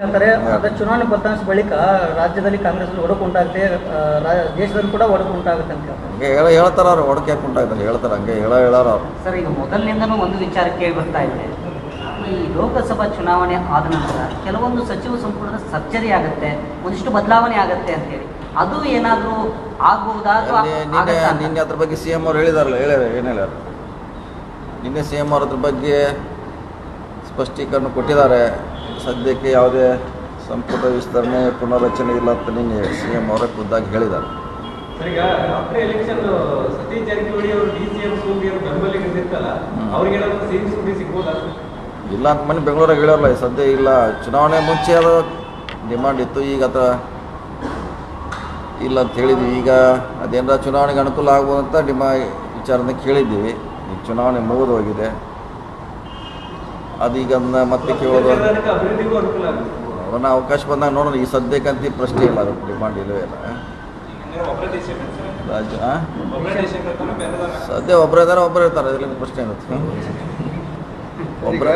ಹೇಳ್ತಾರೆ ಅದ ಚುನಾವಣೆ ಫಲಿತಾಂಶ ಬಳಿಕ ರಾಜ್ಯದಲ್ಲಿ ಕಾಂಗ್ರೆಸ್ ಒಡಕು ಉಂಟಾಗುತ್ತೆ ದೇಶದಲ್ಲಿ ಕೂಡ ಒಡಕು ಉಂಟಾಗುತ್ತೆ ಅಂತ ಹೇಳ್ತಾರೆ. ಹಂಗೆ ಹೇಳ ಹೇಳ್ತಾರ ಅವ್ರು ಒಡಕೆ ಉಂಟಾಗುತ್ತೆ ಹೇಳ್ತಾರೆ ಹಂಗೆ ಹೇಳ ಹೇಳಾರ ಅವ್ರು. ಸರ್ ಈಗ ಮೊದಲಿನಿಂದನೂ ಒಂದು ವಿಚಾರ ಕೇಳಿ ಬರ್ತಾ ಇದೆ. ಈ ಲೋಕಸಭಾ ಚುನಾವಣೆ ಆದ ನಂತರ ಕೆಲವೊಂದು ಸಚಿವ ಸಂಪುಟದ ಸರ್ಜರಿ ಆಗುತ್ತೆ ಒಂದಿಷ್ಟು ಬದಲಾವಣೆ ಆಗುತ್ತೆ ಅಂತೇಳಿ ಅದು ಏನಾದರೂ ಆಗ್ಬಹುದಾ ಅಥವಾ ನಿನ್ನೆ ಅದ್ರ ಬಗ್ಗೆ ಸಿ ಎಂ ಅವ್ರು ಹೇಳಿದಾರಲ್ಲ ಹೇಳ್ಯಾರ ಏನು ಹೇಳ್ಯಾರ? ನಿನ್ನೆ ಸಿ ಎಂ ಅವ್ರ ಅದ್ರ ಬಗ್ಗೆ ಸ್ಪಷ್ಟೀಕರಣ ಕೊಟ್ಟಿದ್ದಾರೆ. ಸದ್ಯಕ್ಕೆ ಯಾವುದೇ ಸಂಪುಟ ವಿಸ್ತರಣೆ ಪುನರ್ರಚನೆ ಇಲ್ಲ ಅಂತ ನಿನ್ನೆ ಸಿ ಎಂ ಅವರೇ ಖುದ್ದಾಗಿ ಹೇಳಿದ್ದಾರೆ. ಇಲ್ಲ ಅಂತ ಮನೆ ಬೆಂಗಳೂರಾಗ ಹೇಳಿರಲ್ಲ ಸದ್ಯ ಇಲ್ಲ. ಚುನಾವಣೆ ಮುಂಚೆ ಅದು ಡಿಮಾಂಡ್ ಇತ್ತು ಈಗ ಅದ ಇಲ್ಲ ಅಂತ ಹೇಳಿದ್ವಿ. ಈಗ ಅದೇನಾರ ಚುನಾವಣೆಗೆ ಅನುಕೂಲ ಆಗ್ಬೋದು ಅಂತ ಡಿಮಾ ವಿಚಾರನ ಕೇಳಿದ್ದೀವಿ. ಈಗ ಚುನಾವಣೆ ಮುಗಿದು ಹೋಗಿದೆ. ಅದೀಗ ಮತ್ತೆ ಕೇಳೋದು ಅದನ್ನು ಅವಕಾಶ ಬಂದಾಗ ನೋಡೋಣ, ಈ ಸದ್ಯಕ್ಕಂತ ಪ್ರಶ್ನೆ ಇಲ್ಲ ಅದು ಡಿಮಾಂಡ್ ಇಲ್ಲವೇ ಇಲ್ಲ. ಸದ್ಯ? ಒಬ್ಬರೇ ಇದ್ದಾರೆ ಒಬ್ಬರೇ ಇರ್ತಾರೆ ಅದರಲ್ಲಿ ಪ್ರಶ್ನೆ ಇರುತ್ತೆ. ಒಬ್ಬರೇ